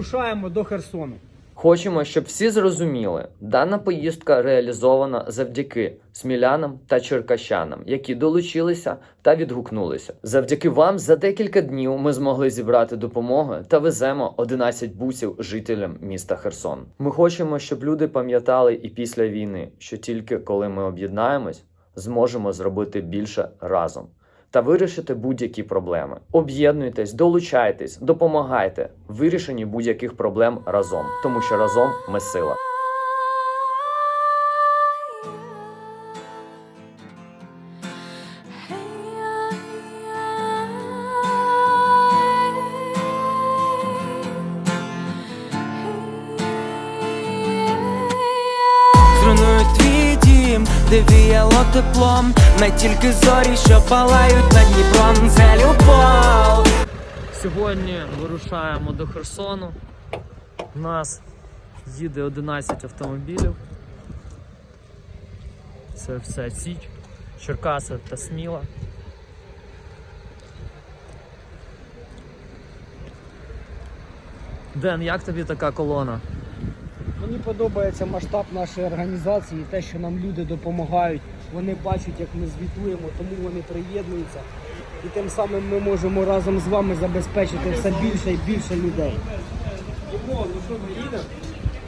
вирушаємо до Херсону. Хочемо, щоб всі зрозуміли, дана поїздка реалізована завдяки смілянам та черкащанам, які долучилися та відгукнулися. Завдяки вам за декілька днів ми змогли зібрати допомогу та веземо 11 бусів жителям міста Херсон. Ми хочемо, щоб люди пам'ятали і після війни, що тільки коли ми об'єднаємось, зможемо зробити більше разом. Та вирішити будь-які проблеми. Об'єднуйтесь, долучайтесь, допомагайте в вирішенні будь-яких проблем разом, тому що разом ми сила. Дім, віяло теплом, не тільки зорі, що палають над Дніпром, це любов. Сьогодні вирушаємо до Херсону. У нас їде 11 автомобілів. Це все Січ, Черкаси та Сміла. Ден, як тобі така колона? Мені подобається масштаб нашої організації, те, що нам люди допомагають. Вони бачать, як ми звітуємо, тому вони приєднуються. І тим самим ми можемо разом з вами забезпечити все більше і більше людей.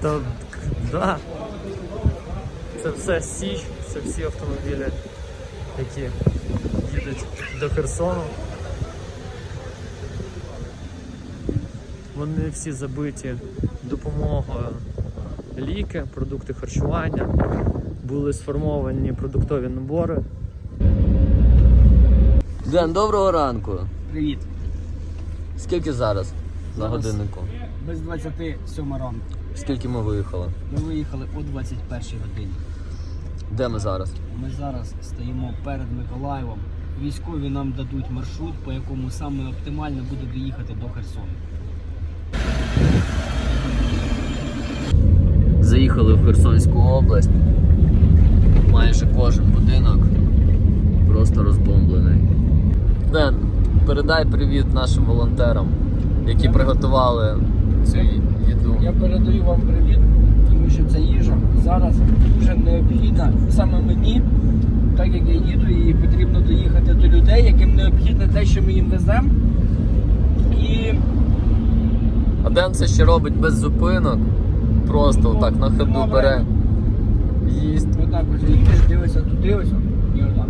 Та да. Це все Січ, це всі автомобілі, які їдуть до Херсону. Вони всі забиті допомогою ліки, продукти харчування, були сформовані продуктові набори. Ден, доброго ранку. Привіт! Скільки зараз на годиннику? Без 27 ранку. Скільки ми виїхали? Ми виїхали о 21 годині. Де ми зараз? Ми зараз стоїмо перед Миколаєвом. Військові нам дадуть маршрут, по якому саме оптимально буде доїхати до Херсону. Заїхали в Херсонську область. Майже кожен будинок просто розбомблений. Ден, передай привіт нашим волонтерам, які приготували цю їду. Я передаю вам привіт, тому що ця їжа зараз дуже необхідна саме мені, так як я їду і потрібно доїхати до людей, яким необхідне те, що ми їм веземо. І А Ден це ще робить без зупинок. Просто отак на ходу бере. Їсть. отак ось їдеш, дивишся туди ось і отак.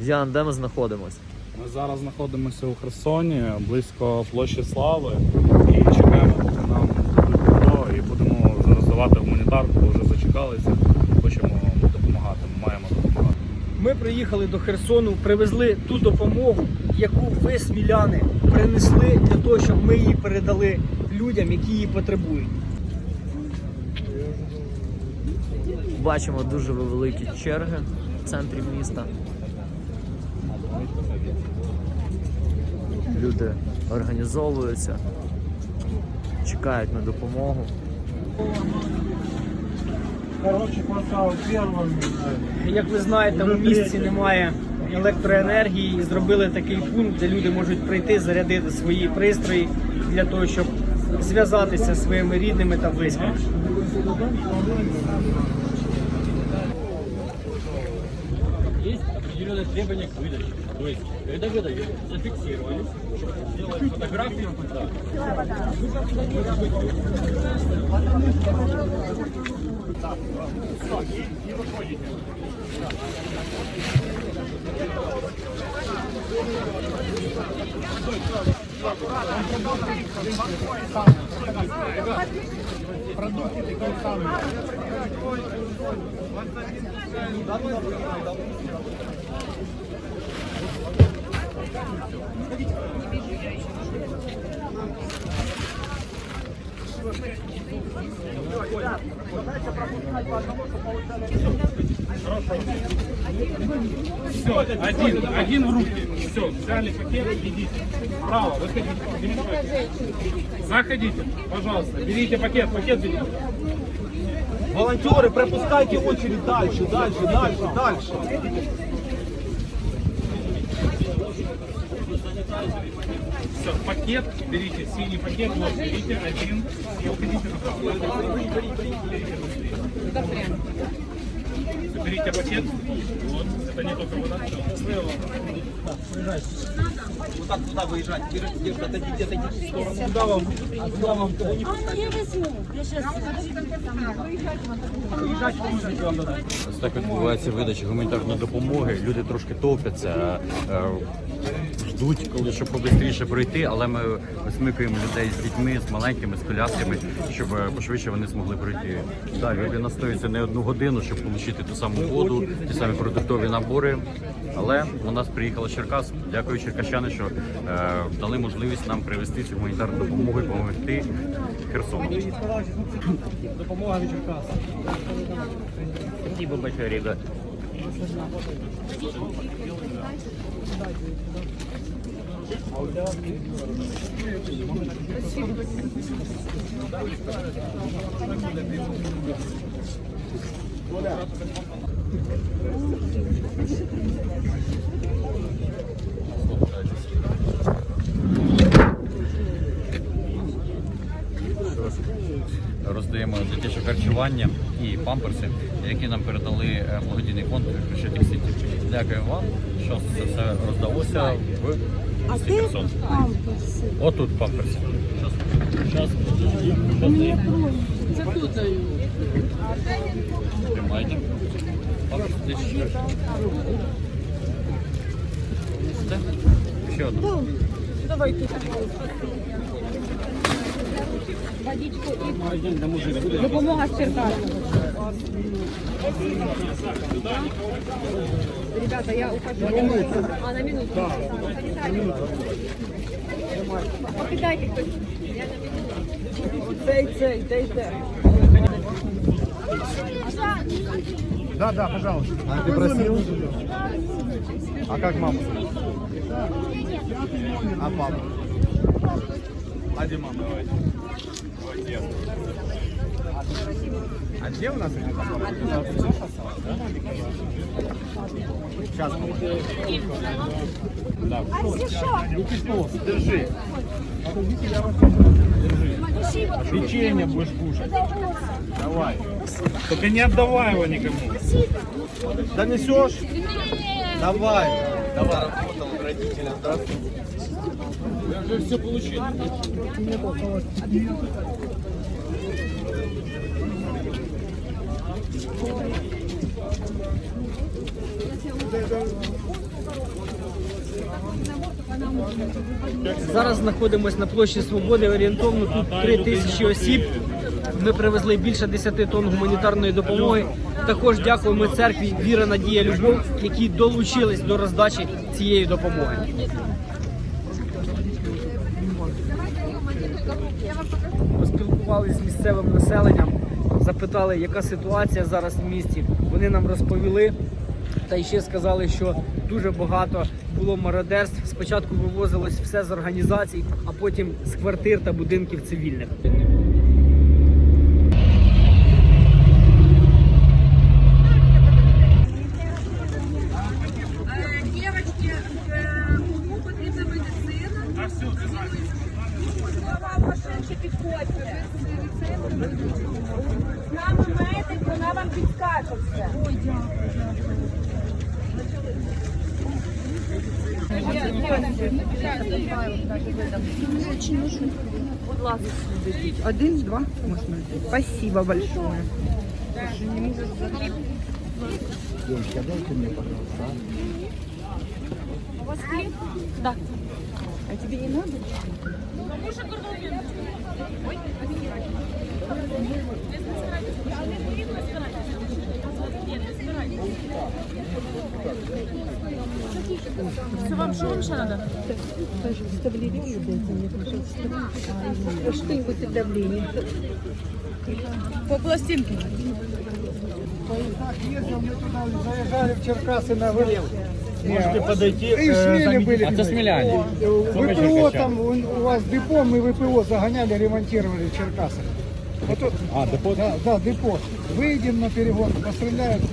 Ян, де ми знаходимось? Ми зараз знаходимося у Херсоні, близько площі Слави, і чекаємо, поки нам дадуть добро, і будемо роздавати гуманітарку, бо вже зачекалися. Хочемо допомагати, маємо допомагати. Ми приїхали до Херсону, привезли ту допомогу, яку ви, сміляни, принесли для того, щоб ми її передали людям, які її потребують. Бачимо дуже великі черги в центрі міста. Люди організовуються, чекають на допомогу. Як ви знаєте, у місті немає електроенергії і зробили такий пункт, де люди можуть прийти, зарядити свої пристрої для того, щоб зв'язатися зі своїми рідними та близькими. Есть определенные требования к выдаче. То есть, когда выдают, зафиксировали, сделали фотографию, да. Все, Продукты такие самые. Задача пропускать по одному. Все, один, один в руки. Все, взяли пакет, идите. Право, выходите. берите пакет. Заходите, пожалуйста, берите пакет, пакет берите. Волонтеры, пропускайте очередь дальше, дальше, дальше, дальше. Все, пакет, берите синий пакет, вот, берите один и уходите направо. Заберите пакет, вот, это не только вода. Вот так туда выезжать. Держите, отойдите, отойдите в сторону. Куда вам? А куда вам? Куда не Выезжать можете вам дадут. Ось так відбувається видача гуманітарної допомоги. Люди трошки топляться, е, ждуть, коли щоб побистріше пройти, але ми висмикуємо людей з дітьми, з маленькими, з колясками, щоб е, пошвидше вони змогли пройти. Так, люди настоюються не одну годину, щоб отримати ту саму воду, ті самі продуктові набори. Але у нас приїхала з Черкас. Дякую черкащани, що е, дали можливість нам привезти цю гуманітарну допомогу і допомогти Херсону. Допомога від Черкаса. Спасибо большое, ребят. Роздаємо дитяче харчування і памперси, які нам передали е, благодійний фонд Хрещатик Сіті. Дякую вам, що це все роздалося в місті Херсон. Отут памперси. Щас. Тримайте. Памперси дитячі. Це? Ще одну. Допомога з Черкас. Ребята, я ухожу. А, на минуту. Покидайте хтось. Цей, цей, цей, цей. Да, да, пожалуйста. А ты просил? А как маму? А папу? А где мама? А где у нас папа? Сейчас, Держи. Печенье будешь кушать. Давай. Только не отдавай его никому. Донесешь? Давай. Давай. Работал родителям. Здравствуйте. Я уже все получил. Зараз знаходимося на площі Свободи. Орієнтовно тут 3 тисячі осіб. Ми привезли більше 10 тонн гуманітарної допомоги. Також дякуємо церкві Віра, Надія, Любов, які долучились до роздачі цієї допомоги. Поспілкувалися з місцевим населенням, запитали, яка ситуація зараз в місті. Вони нам розповіли. Та ще сказали, що дуже багато було мародерств. Спочатку вивозилось все з організацій, а потім з квартир та будинків цивільних. дадите. Один, два, можно. Спасибо большое. Слушай. Девочки, а дайте мне, пожалуйста. А? У вас хлеб? Да. А тебе не надо? Ой, спасибо. Что-нибудь от давления. По пластинке. Заїжджали в Черкаси на вилів. Можете подойти. И в Смеле были. А сміляне. ВПО там, у у вас депо, мы ВПО загоняли, ремонтировали в Черкасах. Вот тут, А, депо? да, да, депо. Выйдем на перегон, постреляют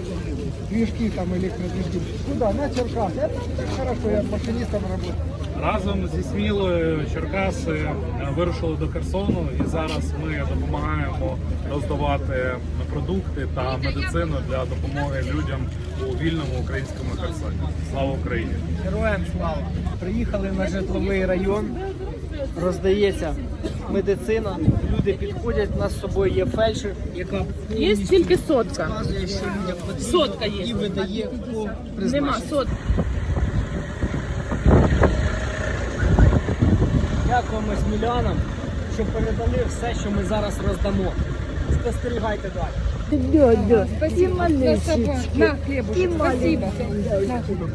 движки там, электродвижки. Куда? На Черкас. Это так хорошо, я машинистом работаю. Разом зі Смілою Черкаси е, вирушили до Херсону, і зараз ми допомагаємо роздавати продукти та медицину для допомоги людям у вільному українському Херсоні. Слава Україні! Героям слава! Приїхали на житловий район, роздається медицина, люди підходять, у нас з собою є фельдшер, яка Є тільки сотка. показує, що людям потрібно Сотка є. і видає по Нема призначенню. сотки. Дякуємо смілянам, що передали все, що ми зараз роздамо. Спостерігайте далі. На хлібушек, спасибо.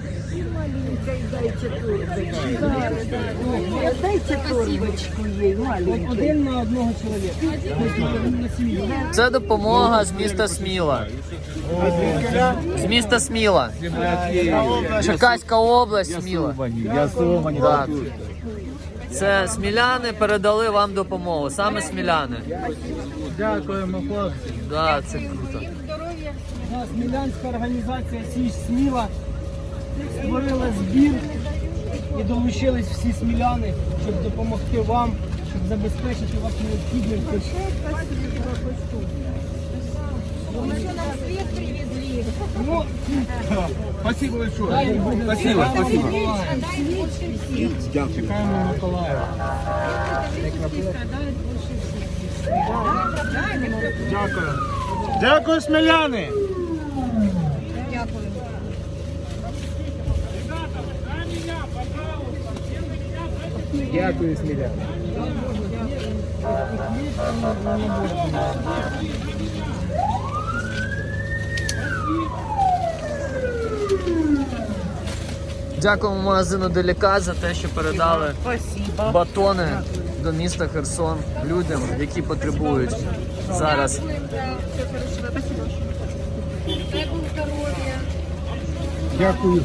Один на одного чоловіка. Це допомога з міста Сміла. З міста Сміла. Черкаська область, Сміла. Так. Це сміляни передали вам допомогу. Саме сміляни. Дякуємо, хлопці. Да, це круто. Смілянська організація Січ Сміла створила збір і долучились всі сміляни, щоб допомогти вам, щоб забезпечити вас необхідним. Ну, Спасибо большое. Спасибо, спасибо. Чекаємо Миколаєва. Дякую. Дякую, сміляни. Дякую, сміляни. Дякуємо магазину Делікат за те, що передали батони до міста Херсон людям, які потребують зараз. Дякую.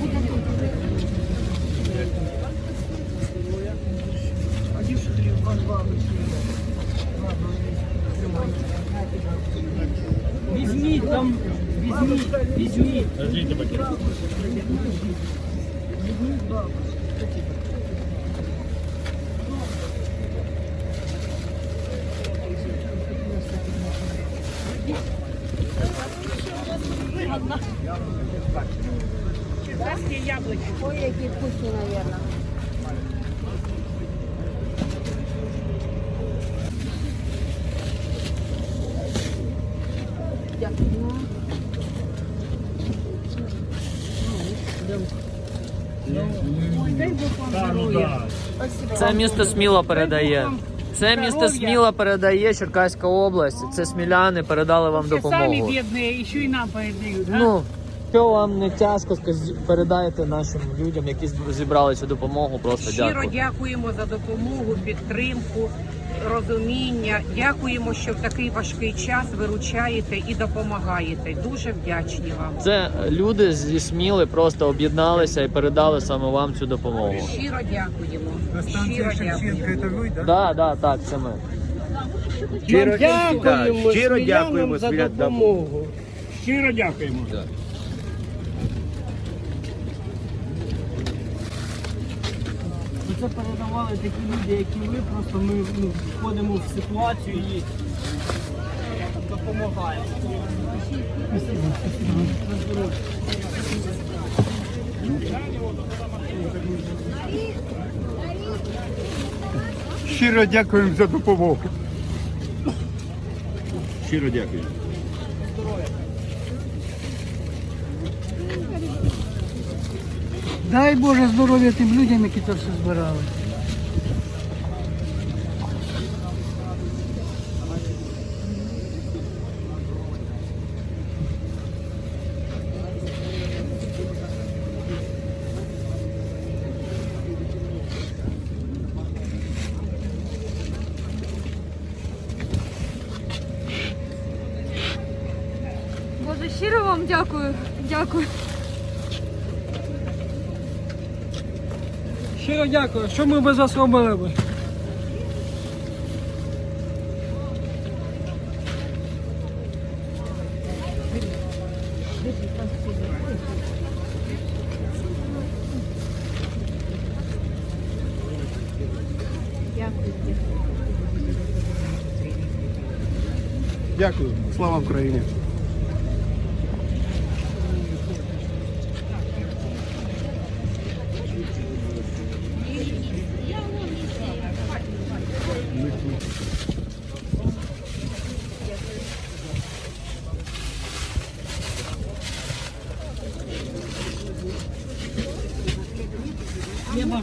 Подякуйте. Візьміть там, візьміть, візьміть. Це місто Сміла передає. Це місто Сміла передає Черкаська область. Це сміляни передали вам допомогу. бідні, ще й нам передають. Ну, що вам не тяжко, передайте нашим людям, які зібрали цю допомогу. Просто Щиро дякую. дякуємо за допомогу, підтримку, розуміння. Дякуємо, що в такий важкий час виручаєте і допомагаєте. Дуже вдячні вам. Це люди зі Сміли просто об'єдналися і передали саме вам цю допомогу. Щиро дякуємо. Щиро дякуємо. да? Да, да, так, це ми. Щиро дякуємо, щиро дякуємо, за допомогу. Щиро дякуємо. Це передавали такі люди, як і ви, просто ми ну, входимо в ситуацію і допомагаємо. Щиро дякуємо за допомогу. Щиро дякую. Дай Боже здоров'я тим людям, які це все збирали. Боже, щиро вам дякую, дякую. Щиро дякую. Що ми без вас робили би? Дякую. Слава Україні.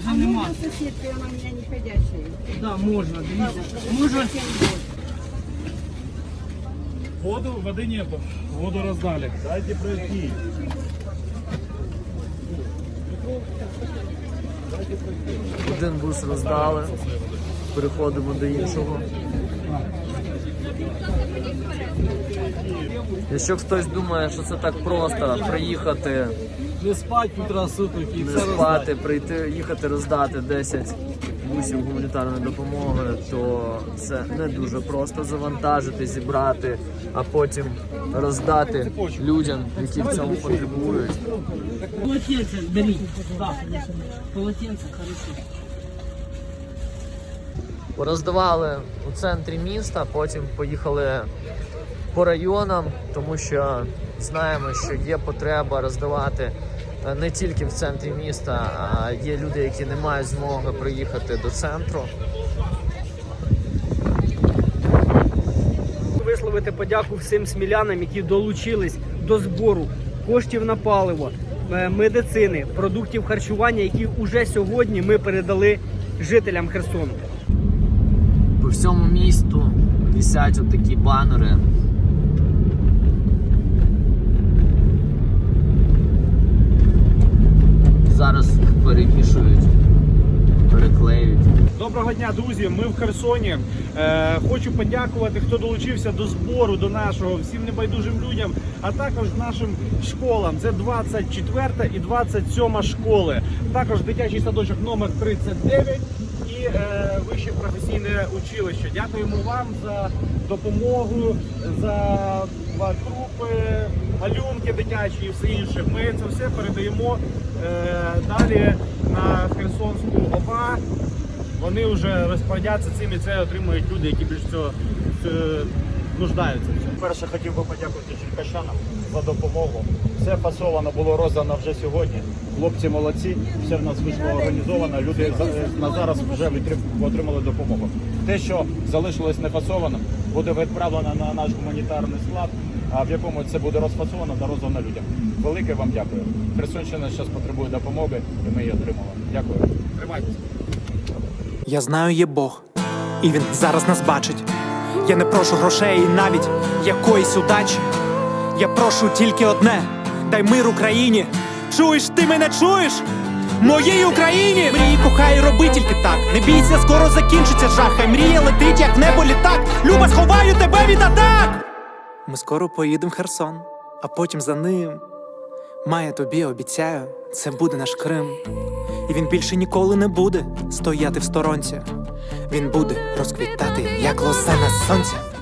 Вже нема. Да, можна, дивіться. Можна. Воду, воды нету. Воду раздали. Дайте пройти. Один бус роздали. Переходимо до іншого. Якщо хтось думає, що це так просто приїхати, Не спать півтора суток і не все спати, прийти, їхати роздати 10 бусів гуманітарної допомоги, то це не дуже просто завантажити, зібрати, а потім роздати людям, які в цьому потребують. Полотенце беріть. Да. Полотенце хорошо. Роздавали у центрі міста, потім поїхали по районам, тому що знаємо, що є потреба роздавати е, не тільки в центрі міста, а є люди, які не мають змоги приїхати до центру. Висловити подяку всім смілянам, які долучились до збору коштів на паливо, е, медицини, продуктів харчування, які уже сьогодні ми передали жителям Херсону. По всьому місту висять отакі банери. Зараз їх перевішують, переклеюють. Доброго дня, друзі. Ми в Херсоні. Е, хочу подякувати, хто долучився до збору, до нашого всім небайдужим людям, а також нашим школам. Це 24 і 27 школи. Також дитячий садочок номер 39 і е, вище професійне училище. Дякуємо вам за допомогу, за трупи, малюнки дитячі і все інше. Ми це все передаємо далі на Херсонську ОВА. Вони вже розпорядяться цим і це отримують люди, які більш цього е, нуждаються. Перше хотів би подякувати черкащанам за допомогу. Все фасовано було роздано вже сьогодні. Хлопці молодці, все в нас вийшло організовано. Люди на зараз вже отримали допомогу. Те, що залишилось не фасованим, буде відправлено на наш гуманітарний склад, в якому це буде розфасовано та роздано людям. Велике вам дякую. Херсонщина зараз потребує допомоги, і ми її отримали. Дякую. Тримайтеся. Я знаю, є Бог, і він зараз нас бачить. Я не прошу грошей і навіть якоїсь удачі. Я прошу тільки одне: дай мир Україні. Чуєш, ти мене чуєш? Моїй Україні! Мрій, кохай, роби тільки так. Не бійся, скоро закінчиться жах. Хай мрія летить, як небо літак. Люба, сховаю тебе від атак! Ми скоро поїдемо в Херсон, а потім за ним. Має тобі обіцяю, це буде наш Крим. І він більше ніколи не буде стояти в сторонці. Він буде розквітати, як лоза на сонці.